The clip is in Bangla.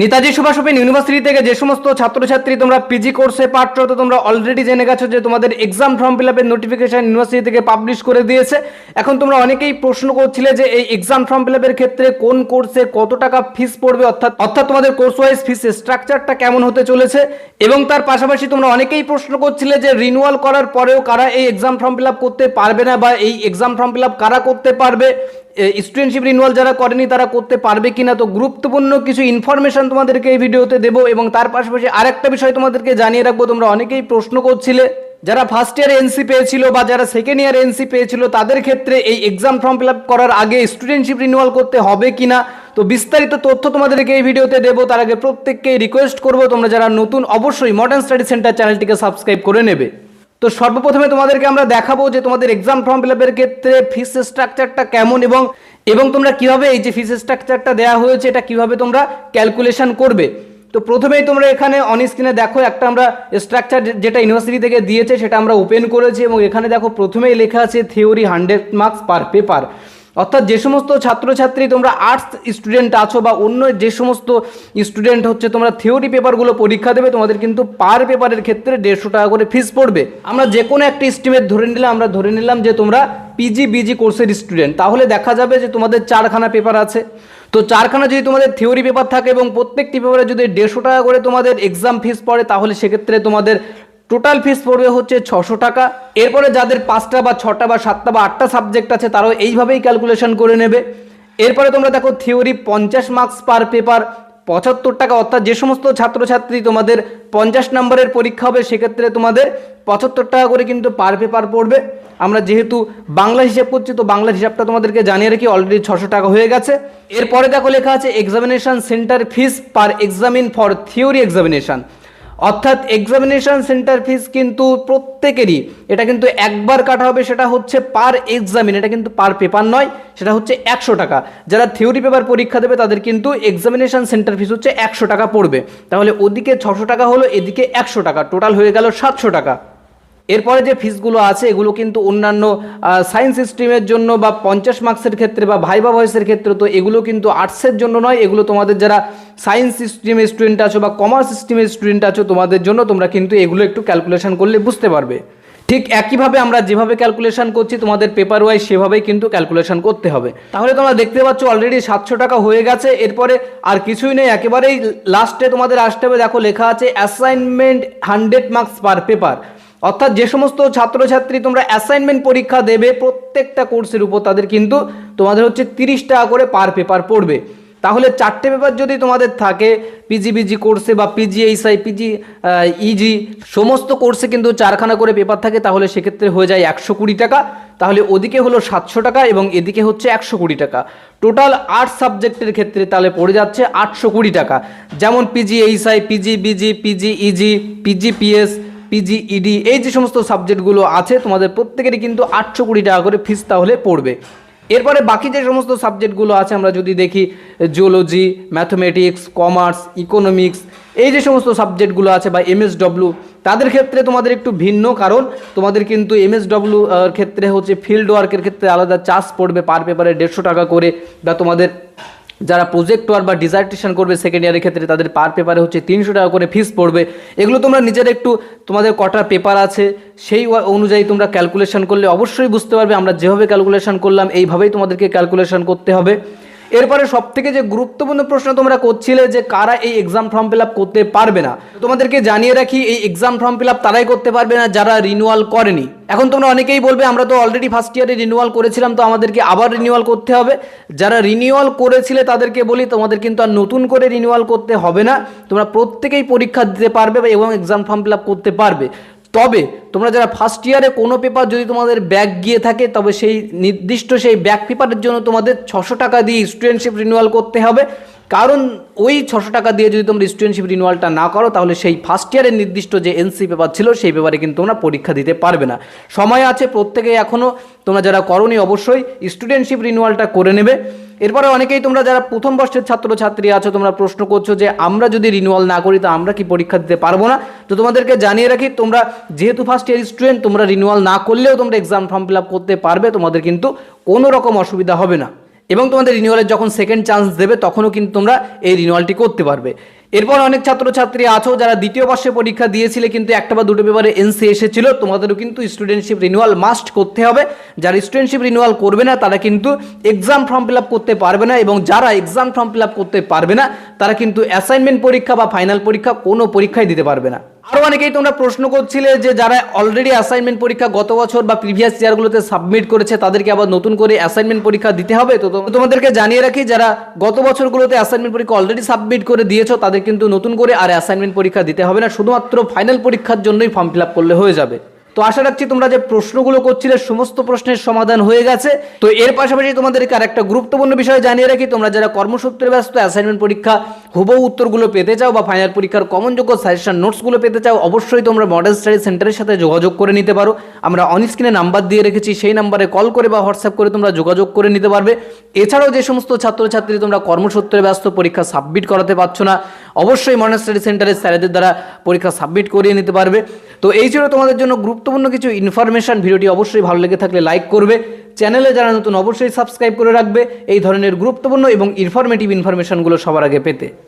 নেতাজি সুভাষ ওপেন ইউনিভার্সিটি থেকে যে সমস্ত ছাত্রছাত্রী তোমরা পিজি কোর্সে পাঠরত, তোমরা অলরেডি জেনে গেছো যে তোমাদের এক্সাম ফর্ম ফিল আপের নোটিফিকেশন ইউনিভার্সিটি থেকে পাবলিশ করে দিয়েছে। এখন তোমরা অনেকেই প্রশ্ন করছিলে যে এই এক্সাম ফর্ম ফিল আপের ক্ষেত্রে কোন কোর্সে কত টাকা ফিস পড়বে? অর্থাৎ অর্থাৎ তোমাদের কোর্স ওয়াইজ ফিস স্ট্রাকচারটা কেমন হতে চলেছে? এবং তার পাশাপাশি তোমরা অনেকেই প্রশ্ন করছিলে যে রিনুয়াল করার পরেও কারা এই এক্সাম ফর্ম ফিল আপ করতে পারবে না বা এই এক্সাম ফর্ম ফিল আপ কারা করতে পারবে? স্টুডেন্টশিপ রিনুয়াল যারা করেনি, তারা করতে পারবে কিনা তো গুরুত্বপূর্ণ কিছু ইনফরমেশন তোমাদেরকে এই ভিডিওতে দেবো এবং তার পাশাপাশি আরেকটা বিষয় তোমাদেরকে জানিয়ে রাখব, তোমরা অনেকেই প্রশ্ন করছিলে, যারা ফার্স্ট ইয়ার এনসি পেয়েছিল বা যারা সেকেন্ড ইয়ার এনসি পেয়েছিল, তাদের ক্ষেত্রে এই এক্সাম ফর্ম ফিল করার আগে স্টুডেন্টশিপ রিনুয়াল করতে হবে কিনা? তো বিস্তারিত তথ্য তোমাদেরকে এই ভিডিওতে দেবো, তার আগে প্রত্যেককেই রিকোয়েস্ট করব, তোমরা যারা নতুন, অবশ্যই মডার্ন স্টাডি সেন্টার চ্যানেলটিকে সাবস্ক্রাইব করে নেবে। তো সর্বপ্রথমে তোমাদেরকে আমরা দেখাবো যে তোমাদের এক্সাম ফর্ম ফিল আপের ক্ষেত্রে ফিস স্ট্রাকচারটা কেমন এবং এবং তোমরা কীভাবে এই যে ফিস স্ট্রাকচারটা দেওয়া হয়েছে, এটা কীভাবে তোমরা ক্যালকুলেশন করবে। তো প্রথমেই তোমরা এখানে অন স্ক্রিনে দেখো, একটা আমরা স্ট্রাকচার যেটা ইউনিভার্সিটি থেকে দিয়েছে, সেটা আমরা ওপেন করেছি এবং এখানে দেখো প্রথমেই লেখা আছে theory hundred marks per paper অর্থাৎ যে সমস্ত ছাত্রছাত্রী তোমরা আর্টস স্টুডেন্ট আছো বা অন্য যে সমস্ত স্টুডেন্ট হচ্ছে, তোমরা থিওরি পেপারগুলো পরীক্ষা দেবে, তোমাদের কিন্তু পার পেপারের ক্ষেত্রে দেড়শো টাকা করে ফিস পড়বে। আমরা যে কোনো একটা স্ট্রিমের ধরে নিলাম, আমরা ধরে নিলাম যে তোমরা পিজি বিজি কোর্সের স্টুডেন্ট তাহলে দেখা যাবে যে তোমাদের চারখানা পেপার আছে। তো চারখানা যদি তোমাদের থিওরি পেপার থাকে এবং প্রত্যেকটি পেপারে যদি দেড়শো টাকা করে তোমাদের এক্সাম ফিস পড়ে, তাহলে সেক্ষেত্রে তোমাদের টোটাল ফিস পড়বে হচ্ছে ছশো টাকা। এরপরে যাদের পাঁচটা বা ছটা বা সাতটা বা আটটা সাবজেক্ট আছে, তারাও এইভাবেই ক্যালকুলেশন করে নেবে। এরপরে তোমরা দেখো থিওরি পঞ্চাশ মার্কস পার পেপার পঁচাত্তর টাকা, অর্থাৎ যে সমস্ত ছাত্রছাত্রী তোমাদের পঞ্চাশ নম্বরের পরীক্ষা হবে, সেক্ষেত্রে তোমাদের পঁচাত্তর টাকা করে কিন্তু পার পেপার পড়বে। আমরা যেহেতু বাংলা হিসাব করছি, তো বাংলার হিসাবটা তোমাদেরকে জানিয়ে রাখি অলরেডি ছশো টাকা হয়ে গেছে। এরপরে দেখো লেখা আছে examination centre fees per examinee for theory examination অর্থাৎ এক্সামিনেশান সেন্টার ফিস কিন্তু প্রত্যেকেরই, এটা কিন্তু একবার কাটা হবে, সেটা হচ্ছে পার এক্সামিন এটা কিন্তু পার পেপার নয়, সেটা হচ্ছে একশো টাকা। যারা থিওরি পেপার পরীক্ষা দেবে, তাদের কিন্তু এক্সামিনেশান সেন্টার ফিস হচ্ছে একশো টাকা পড়বে। তাহলে ওদিকে ছশো টাকা হলো, এদিকে একশো টাকা টোটাল হয়ে গেল সাতশো টাকা। এরপরে যে ফিসগুলো আছে, এগুলো কিন্তু অন্যান্য সায়েন্স স্ট্রিমের জন্য বা পঞ্চাশ মার্কসের ক্ষেত্রে বা ভাইবা ভয়েসের ক্ষেত্রে তো এগুলো কিন্তু আর্টসের জন্য নয়, এগুলো তোমাদের যারা সায়েন্স স্ট্রিমের স্টুডেন্ট আছো বা কমার্স স্ট্রিমের স্টুডেন্ট আছো, তোমাদের জন্য তোমরা কিন্তু এগুলো একটু ক্যালকুলেশন করলে বুঝতে পারবে। ঠিক একইভাবে আমরা যেভাবে ক্যালকুলেশন করছি, তোমাদের পেপার ওয়াইজ সেভাবেই কিন্তু ক্যালকুলেশন করতে হবে। তাহলে তোমরা দেখতে পাচ্ছ অলরেডি সাতশো টাকা হয়ে গেছে, এরপরে আর কিছুই নেই, একেবারেই লাস্টে তোমাদের আসতে হবে। দেখো লেখা আছে assignment hundred marks per paper অর্থাৎ যে সমস্ত ছাত্রছাত্রী তোমরা অ্যাসাইনমেন্ট পরীক্ষা দেবে প্রত্যেকটা কোর্সের উপর তাদের কিন্তু তোমাদের হচ্ছে তিরিশ টাকা করে পার পেপার পড়বে। তাহলে চারটে পেপার যদি তোমাদের থাকে পিজিবিজি কোর্সে বা পিজিএইসআই পিজি ইজি সমস্ত কোর্সে কিন্তু চারখানা করে পেপার থাকে, তাহলে সেক্ষেত্রে হয়ে যায় একশো কুড়ি টাকা। তাহলে ওদিকে হলো সাতশো টাকা এবং এদিকে হচ্ছে একশো কুড়ি টাকা। টোটাল আর্টস সাবজেক্টের ক্ষেত্রে তাহলে পড়ে যাচ্ছে আটশো কুড়ি টাকা। যেমন PG BG PG EG PGPS PGED এই যে সমস্ত সাবজেক্টগুলো আছে, তোমাদের প্রত্যেকেরই কিন্তু আটশো কুড়ি টাকা করে ফিস তাহলে পড়বে। এরপরে বাকি যে সমস্ত সাবজেক্টগুলো আছে, আমরা যদি দেখি জিওলজি ম্যাথমেটিক্স কমার্স ইকোনমিক্স এই যে সমস্ত সাবজেক্টগুলো আছে বা এমএসডব্লিউ তাদের ক্ষেত্রে তোমাদের একটু ভিন্ন, কারণ তোমাদের কিন্তু এমএসডব্লিউ ক্ষেত্রে হচ্ছে ফিল্ড ওয়ার্কের ক্ষেত্রে আলাদা চার্জ পড়বে পার পেপারে দেড়শো টাকা করে, বা তোমাদের যারা প্রজেক্ট ওয়ার বা ডিজার্টেশন করবে সেকেন্ড ইয়ারের ক্ষেত্রে, তাদের পার পেপারে হচ্ছে তিনশো টাকা করে ফিস পড়বে। এগুলো তোমরা নিজের একটু, তোমাদের কটা পেপার আছে, সেই অনুযায়ী তোমরা ক্যালকুলেশন করলে অবশ্যই বুঝতে পারবে। আমরা যেভাবে ক্যালকুলেশন করলাম, এইভাবেই তোমাদেরকে ক্যালকুলেশন করতে হবে। এরপরে সব থেকে যে গুরুত্বপূর্ণ প্রশ্ন তোমরা করছিলে যে কারা এই এক্সাম ফর্ম ফিল করতে পারবে না, তোমাদেরকে জানিয়ে রাখি, এই এক্সাম ফর্ম ফিল তারাই করতে পারবে না যারা রিনুয়াল করেনি। এখন তোমরা অনেকেই বলবে, আমরা তো অলরেডি ফার্স্ট ইয়ারে রিনিউয়াল করেছিলাম, তো আমাদেরকে আবার রিনিউয়াল করতে হবে। যারা রিনিউয়াল করেছিলে তাদেরকে বলি, তোমাদের কিন্তু আর নতুন করে রিনিউয়াল করতে হবে না। তোমরা প্রত্যেকেই পরীক্ষা দিতে পারবে এবং এক্সাম ফর্ম ফিল করতে পারবে। তবে তোমরা যারা ফার্স্ট ইয়ারে কোনো পেপার যদি তোমাদের ব্যাক গিয়ে থাকে, তবে সেই নির্দিষ্ট সেই ব্যাক পেপারের জন্য তোমাদের ছশো টাকা দিয়ে স্টুডেন্টশিপ রিনিউয়াল করতে হবে। কারণ ওই ছশো টাকা দিয়ে যদি তোমরা স্টুডেন্টশিপ রিনিউয়ালটা না করো, তাহলে সেই ফার্স্ট ইয়ারের নির্দিষ্ট যে এনসি পেপার ছিল, সেই পেপারে কিন্তু তোমরা পরীক্ষা দিতে পারবে না। সময় আছে প্রত্যেকে এখনও তোমরা যারা করনি, অবশ্যই স্টুডেন্টশিপ রিনিউয়ালটা করে নেবে। এরপরে অনেকেই তোমরা যারা প্রথম বর্ষের ছাত্রছাত্রী আছো, তোমরা প্রশ্ন করছ যে আমরা যদি রিনুয়াল না করি, তো আমরা কি পরীক্ষা দিতে পারব না? তো তোমাদেরকে জানিয়ে রাখি, তোমরা যেহেতু ফার্স্ট ইয়ার স্টুডেন্ট তোমরা রিনুয়াল না করলেও তোমরা এক্সাম ফর্ম ফিল আপ করতে পারবে, তোমাদের কিন্তু কোনো রকম অসুবিধা হবে না। এবং তোমাদের রিনিউয়ালের যখন সেকেন্ড চান্স দেবে, তখনও কিন্তু তোমরা এই রিনিউয়ালটি করতে পারবে। এরপর অনেক ছাত্রছাত্রী আছো যারা দ্বিতীয় বর্ষে পরীক্ষা দিয়েছিলে, কিন্তু একটা বা দুটো পেপারে এনসি এসেছিল। তোমাদেরও কিন্তু স্টুডেন্টশিপ রিনিউয়াল মাস্ট করতে হবে। যারা স্টুডেন্টশিপ রিনিউয়াল করবে না, তারা কিন্তু এক্সাম ফর্ম ফিল করতে পারবে না এবং যারা এক্সাম ফর্ম ফিল করতে পারবে না, তারা কিন্তু অ্যাসাইনমেন্ট পরীক্ষা বা ফাইনাল পরীক্ষা কোনো পরীক্ষায় দিতে পারবে না। আরও অনেকেই তোমরা প্রশ্ন করছিলে যে যারা অলরেডি অ্যাসাইনমেন্ট পরীক্ষা গত বছর বা প্রিভিয়াস ইয়ারগুলোতে সাবমিট করেছে, তাদেরকে আবার নতুন করে অ্যাসাইনমেন্ট পরীক্ষা দিতে হবে? তো তোমাদেরকে জানিয়ে রাখি, যারা গত বছরগুলোতে অ্যাসাইনমেন্ট পরীক্ষা অলরেডি সাবমিট করে দিয়েছ, তাদের কিন্তু নতুন করে আর অ্যাসাইনমেন্ট পরীক্ষা দিতে হবে না। শুধুমাত্র ফাইনাল পরীক্ষার জন্যই ফর্ম ফিল করলে হয়ে যাবে। তো আশা রাখছি তোমরা যে প্রশ্নগুলো করছিলে সমস্ত প্রশ্নের সমাধান হয়ে গেছে। তো এর পাশাপাশি তোমাদেরকে আর একটা গুরুত্বপূর্ণ বিষয় জানিয়ে রাখি, তোমরা যারা কর্মসূত্রে ব্যস্ত অ্যাসাইনমেন্ট পরীক্ষা, হুবহু উত্তরগুলো পেতে চাও বা ফাইনাল পরীক্ষার কমনযোগ্য সাজেশন নোটসগুলো পেতে চাও, অবশ্যই তোমরা মডেল স্টাডি সেন্টারের সাথে যোগাযোগ করে নিতে পারো। আমরা অন স্ক্রিনে নাম্বার দিয়ে রেখেছি, সেই নাম্বারে কল করে বা হোয়াটসঅ্যাপ করে তোমরা যোগাযোগ করে নিতে পারবে। এছাড়াও যে সমস্ত ছাত্রছাত্রী তোমরা কর্মসূত্রে ব্যস্ত, পরীক্ষা সাবমিট করাতে পারছ না, অবশ্যই মডেল স্টাডি সেন্টারের স্যারেদের দ্বারা পরীক্ষা সাবমিট করিয়ে নিতে পারবে। তো এই ছিল তোমাদের জন্য গুরুত্বপূর্ণ কিছু ইনফরমেশন ভিডিওটি অবশ্যই ভালো লেগে থাকলে লাইক করবে। চ্যানেলে যারা নতুন, অবশ্যই সাবস্ক্রাইব করে রাখবে। এই ধরনের গুরুত্বপূর্ণ এবং ইনফরমেটিভ ইনফরমেশনগুলো সবার আগে পেতে।